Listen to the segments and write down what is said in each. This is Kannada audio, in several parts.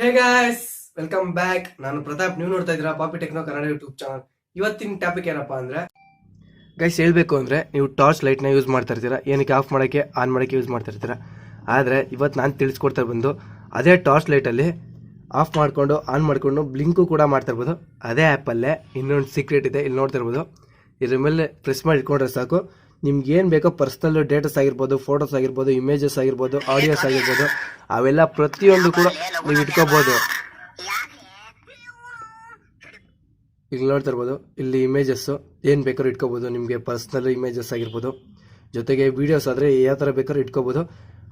ಹೇ ಗಾಯ್ಸ್ ವೆಲ್ಕಮ್ ಬ್ಯಾಕ್ ನಾನು ಪ್ರತಾಪ್, ನೀವು ನೋಡ್ತಾ ಇದ್ದೀರಾ Papi techno Kannada YouTube channel ಇವತ್ತಿನ ಟಾಪಿಕ್ ಏನಪ್ಪಾ ಅಂದ್ರೆ ಗೈಸ್ ಹೇಳ್ಬೇಕು ಅಂದ್ರೆ ನೀವು ಟಾರ್ಚ್ ಲೈಟ್ನ ಯೂಸ್ ಮಾಡ್ತಾ ಇರ್ತೀರಾ, ಏನಕ್ಕೆ ಆಫ್ ಮಾಡೋಕ್ಕೆ ಆನ್ ಮಾಡೋಕ್ಕೆ ಯೂಸ್ ಮಾಡ್ತಾ ಇರ್ತೀರಾ. ಆದರೆ ಇವತ್ತು ನಾನು ತಿಳಿಸ್ಕೊಡ್ತಾ ಬಂದು, ಅದೇ ಟಾರ್ಚ್ ಲೈಟಲ್ಲಿ ಆಫ್ ಮಾಡಿಕೊಂಡು ಆನ್ ಮಾಡಿಕೊಂಡು ಬ್ಲಿಂಕು ಕೂಡ ಮಾಡ್ತಾ ಇರ್ಬೋದು. ಅದೇ ಆ್ಯಪಲ್ಲೇ ಇನ್ನೊಂದು ಸೀಕ್ರೆಟ್ ಇದೆ, ಇಲ್ಲಿ ನೋಡ್ತಾ ಇರ್ಬೋದು. ಇದ್ರ ಮೇಲೆ ಪ್ರೆಸ್ ಮಾಡಿ ಇಟ್ಕೊಂಡ್ರೆ ಸಾಕು. ನಿಮ್ಗೆ ಏನು ಬೇಕೋ ಪರ್ಸ್ನಲ್ ಡೇಟಾಸ್ ಆಗಿರ್ಬೋದು ಫೋಟೋಸ್ ಆಗಿರ್ಬೋದು ಇಮೇಜಸ್ ಆಗಿರ್ಬೋದು ಆಡಿಯೋಸ್ ಆಗಿರ್ಬೋದು, ಅವೆಲ್ಲ ಪ್ರತಿಯೊಂದು ಕೂಡ ನೀವು ಇಟ್ಕೋಬೋದು. ಈಗ ನೋಡ್ತಾ ಇರ್ಬೋದು, ಇಲ್ಲಿ ಇಮೇಜಸ್ಸು ಏನು ಬೇಕಾದ್ರೂ ಇಟ್ಕೋಬೋದು, ನಿಮಗೆ ಪರ್ಸ್ನಲ್ ಇಮೇಜಸ್ ಆಗಿರ್ಬೋದು. ಜೊತೆಗೆ ವೀಡಿಯೋಸ್ ಆದರೆ ಯಾವ ಥರ ಬೇಕಾದ್ರೂ ಇಟ್ಕೋಬೋದು.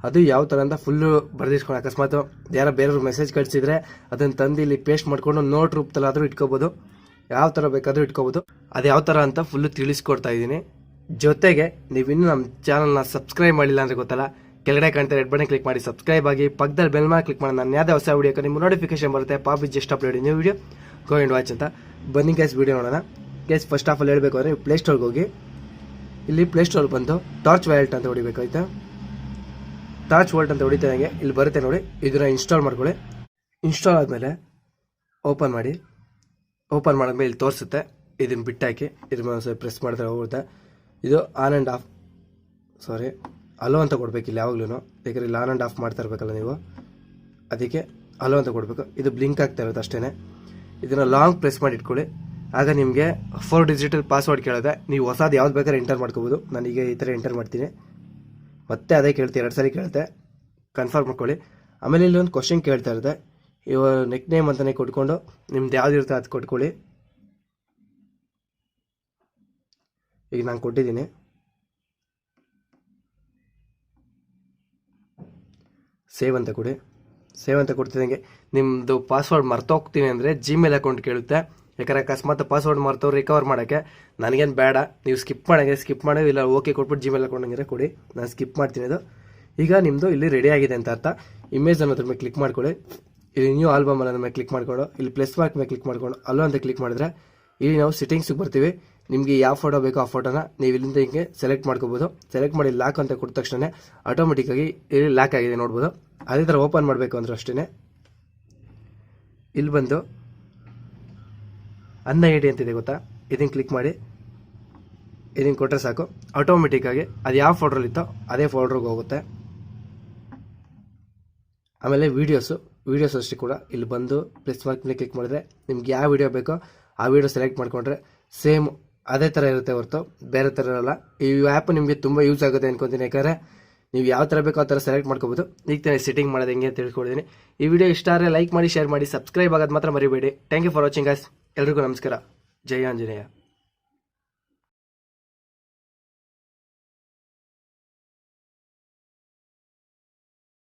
ಅದು ಯಾವ ಥರ ಅಂತ ಫುಲ್ಲು ಬರೆದಿಟ್ಕೊಂಡು ಅಕಸ್ಮಾತ್ ಯಾರೋ ಬೇರೆಯವ್ರು ಮೆಸೇಜ್ ಕಳಿಸಿದ್ರೆ ಅದನ್ನು ತಂದು ಇಲ್ಲಿ ಪೇಸ್ಟ್ ಮಾಡ್ಕೊಂಡು ನೋಟ್ ರೂಪದಲ್ಲಾದರೂ ಇಟ್ಕೋಬೋದು. ಯಾವ ಥರ ಬೇಕಾದರೂ ಇಟ್ಕೋಬೋದು. ಅದು ಯಾವ ಥರ ಅಂತ ಫುಲ್ಲು ತಿಳಿಸ್ಕೊಡ್ತಾ ಇದ್ದೀನಿ. ಜೊತೆಗೆ ನೀವು ಇನ್ನೂ ನಮ್ಮ ಚಾನಲ್ನ ಸಬ್ಸ್ಕ್ರೈಬ್ ಮಾಡಿಲ್ಲ ಅಂದರೆ ಗೊತ್ತಲ್ಲ, ಕೆಳಗಡೆ ಕಾಣ್ತಾ ರೆಡ್ ಬಟನ್ ಕ್ಲಿಕ್ ಮಾಡಿ ಸಬ್ಸ್ಕ್ರೈಬ್ ಆಗಿ, ಪಕ್ಕದಲ್ಲಿ ಬೆಲ್ ಮಾಡಿ ಕ್ಲಿಕ್ ಮಾಡಿ ನಾನು ಯಾವುದೇ ಹೊಸ ವಿಡಿಯೋಕ್ಕೆ ನಿಮ್ಮ ನೋಟಿಫಿಕೇಶನ್ ಬರುತ್ತೆ. Papi just upload new video go and watch ಅಂತ. ಬನ್ನಿ ಗೈಸ್ ವೀಡಿಯೋ ನೋಡೋಣ. ಗೈಸ್ ಫಸ್ಟ್ ಆಫ್ ಆಲ್ ಹೇಳಬೇಕು ಅಂದರೆ ಪ್ಲೇಸ್ಟೋರ್ಗೆ ಹೋಗಿ, ಇಲ್ಲಿ ಪ್ಲೇಸ್ಟೋರ್ ಬಂದು ಟಾರ್ಚ್ ವೈಲ್ಟ್ ಅಂತ ಹೊಡಿಬೇಕು, ಆಯ್ತಾ? ಟಾರ್ಚ್ ವೈಲ್ಟ್ ಅಂತ ಹೊಡಿತಾಗೆ ಇಲ್ಲಿ ಬರುತ್ತೆ ನೋಡಿ. ಇದನ್ನ ಇನ್ಸ್ಟಾಲ್ ಮಾಡ್ಕೊಳ್ಳಿ. ಇನ್ಸ್ಟಾಲ್ ಆದಮೇಲೆ ಓಪನ್ ಮಾಡಿ. ಓಪನ್ ಮಾಡಿದ್ಮೇಲೆ ಇಲ್ಲಿ ತೋರಿಸುತ್ತೆ. ಇದನ್ನು ಬಿಟ್ಟಾಕಿ ಇದ್ರ ಮೇಲೆ ಪ್ರೆಸ್ ಮಾಡಿದ್ರೆ ಹೋಗುತ್ತೆ. ಇದು on and off sorry allow ಅಂತ ಕೊಡ್ಬೇಕು ಇಲ್ಲಿ ಯಾವಾಗಲೂ ಬೇಕಾದ್ರೆ ಇಲ್ಲಿ ಆನ್ ಆ್ಯಂಡ್ ಆಫ್ ಮಾಡ್ತಾ ಇರಬೇಕಲ್ಲ ನೀವು. ಅದಕ್ಕೆ ಅಲೋ ಅಂತ ಕೊಡಬೇಕು. ಇದು ಬ್ಲಿಂಕ್ ಆಗ್ತಾ ಇರುತ್ತೆ ಅಷ್ಟೇ ಇದನ್ನು ಲಾಂಗ್ ಪ್ರೆಸ್ ಮಾಡಿ ಇಟ್ಕೊಳ್ಳಿ. ಆಗ ನಿಮಗೆ ಫೋರ್ ಡಿಜಿಟಲ್ ಪಾಸ್ವರ್ಡ್ ಕೇಳಿದೆ ನೀವು ಹೊಸದು ಯಾವ್ದು ಬೇಕಾದ್ರೆ ಎಂಟರ್ ಮಾಡ್ಕೋಬೋದು. ನಾನೀಗ ಈ ಥರ ಎಂಟರ್ ಮಾಡ್ತೀನಿ. ಮತ್ತೆ ಅದೇ ಕೇಳ್ತೀನಿ ಎರಡು ಸಾರಿ ಕೇಳುತ್ತೆ ಕನ್ಫರ್ಮ್ ಮಾಡ್ಕೊಳ್ಳಿ. ಆಮೇಲೆ ಇಲ್ಲಿ ಒಂದು ಕ್ವಶನ್ ಕೇಳ್ತಾ ಇರುತ್ತೆ. ಇವಾಗ ನೆಕ್ ನೇಮ್ ಅಂತಲೇ ಕೊಟ್ಕೊಂಡು, ನಿಮ್ದು ಯಾವ್ದು ಇರುತ್ತೆ ಅದು ಕೊಟ್ಕೊಳ್ಳಿ. ಈಗ ನಾನು ಕೊಟ್ಟಿದ್ದೀನಿ. ಸೇವ್ ಅಂತ ಕೊಡಿ. ಸೇವ್ ಅಂತ ಕೊಡ್ತಿದ್ದಂಗೆ ನಿಮ್ಮದು ಪಾಸ್ವರ್ಡ್ ಮರ್ತೋಗ್ತೀನಿ ಅಂದರೆ ಜಿಮೇಲ್ ಅಕೌಂಟ್ ಕೇಳುತ್ತೆ. ಯಾಕಂದರೆ ಅಕಸ್ಮಾತ್ ಪಾಸ್ವರ್ಡ್ ಮರ್ತವ್ರು ರಿಕವರ್ ಮಾಡೋಕ್ಕೆ ನನಗೇನು ಬೇಡ. ನೀವು ಸ್ಕಿಪ್ ಮಾಡೋಂಗೆ ಸ್ಕಿಪ್ ಮಾಡೋ ಇಲ್ಲ ಓಕೆ ಕೊಟ್ಬಿಟ್ಟು ಜಿಮೇಲ್ ಅಕೌಂಟ್ ಹಂಗಿದ್ರೆ ಕೊಡಿ. ನಾನು ಸ್ಕಿಪ್ ಮಾಡ್ತೀನಿ ಅದು. ಈಗ ನಿಮ್ಮದು ಇಲ್ಲಿ ರೆಡಿ ಆಗಿದೆ ಅಂತ ಅರ್ಥ. ಇಮೇಜ್ ಅನ್ನೋದ್ರ ಮೇಲೆ ಕ್ಲಿಕ್ ಮಾಡ್ಕೊಳ್ಳಿ. ಇಲ್ಲಿ ನ್ಯೂ ಆಲ್ಬಮ್ ಅನ್ನೋದ್ರ ಮೇಲೆ ಕ್ಲಿಕ್ ಮಾಡ್ಕೊಂಡು ಇಲ್ಲಿ ಪ್ಲಸ್ ಮಾರ್ಕ್ ಮೇಲೆ ಕ್ಲಿಕ್ ಮಾಡ್ಕೊಂಡು ಅಲ್ಲೋ ಅಂತ ಕ್ಲಿಕ್ ಮಾಡಿದ್ರೆ ಇಲ್ಲಿ ನಾವು ಸಿಟ್ಟಿಂಗ್ಸಿಗೆ ಬರ್ತೀವಿ. ನಿಮಗೆ ಯಾವ ಫೋಟೋ ಬೇಕೋ ಆ ಫೋಟೋನ ನೀವು ಇಲ್ಲಿಂದ ಹಿಂಗೆ ಸೆಲೆಕ್ಟ್ ಮಾಡ್ಕೋಬೋದು. ಸೆಲೆಕ್ಟ್ ಮಾಡಿ ಲಾಕ್ ಅಂತ ಕೊಟ್ಟ ತಕ್ಷಣ ಆಟೋಮೆಟಿಕ್ಕಾಗಿ ಇಲ್ಲಿ ಲಾಕ್ ಆಗಿದೆ ನೋಡ್ಬೋದು. ಅದೇ ಥರ ಓಪನ್ ಮಾಡಬೇಕು ಅಂದ್ರೆ ಅಷ್ಟೇ ಇಲ್ಲಿ ಬಂದು ಅನ್ನ ಐಡಿ ಅಂತಿದೆ ಗೊತ್ತಾ? ಇದನ್ನು ಕ್ಲಿಕ್ ಮಾಡಿ. ಇದನ್ನು ಕೊಟ್ಟರೆ ಸಾಕು. ಆಟೋಮೆಟಿಕ್ಕಾಗಿ ಅದು ಯಾವ ಫೋಲ್ಡ್ರಲ್ಲಿತ್ತೋ ಅದೇ ಫೋಲ್ಡ್ರಿಗೆ ಹೋಗುತ್ತೆ. ಆಮೇಲೆ ವೀಡಿಯೋಸು ವೀಡಿಯೋಸ್ ಅಷ್ಟೇ ಕೂಡ ಇಲ್ಲಿ ಬಂದು ಪ್ಲಸ್ ಮಾರ್ಕ್ ಮೇಲೆ ಕ್ಲಿಕ್ ಮಾಡಿದ್ರೆ ನಿಮ್ಗೆ ಯಾವ ವಿಡಿಯೋ ಬೇಕೋ ಆ ವೀಡಿಯೋ ಸೆಲೆಕ್ಟ್ ಮಾಡಿಕೊಂಡ್ರೆ ಸೇಮ್ ಅದೇ ಥರ ಇರುತ್ತೆ ಹೊರತು, ಬೇರೆ ಥರ ಇರಲ್ಲ. ಈ ಆ್ಯಪ್ ನಿಮಗೆ ತುಂಬ ಯೂಸ್ ಆಗುತ್ತೆ ಅನ್ಕೊತೀನಿ. ಯಾಕಂದರೆ ನೀವು ಯಾವ ಥರ ಬೇಕೋ ಆ ಥರ ಸೆಲೆಕ್ಟ್ ಮಾಡ್ಕೋಬೋದು. ಈಗ ತಾನೇ ಸೆಟ್ಟಿಂಗ್ ಮಾಡೋದು ಹೆಂಗೆ ಅಂತ ಈ ವಿಡಿಯೋ ಇಷ್ಟ ಆದರೆ ಲೈಕ್ ಮಾಡಿ ಶೇರ್ ಮಾಡಿ ಸಬ್ಸ್ಕ್ರೈಬ್ ಆಗೋದು ಮಾತ್ರ ಮರಿಬೇಡಿ. Thank you for watching guys ಎಲ್ರಿಗೂ ನಮಸ್ಕಾರ. ಜೈ ಆಂಜನೇಯ.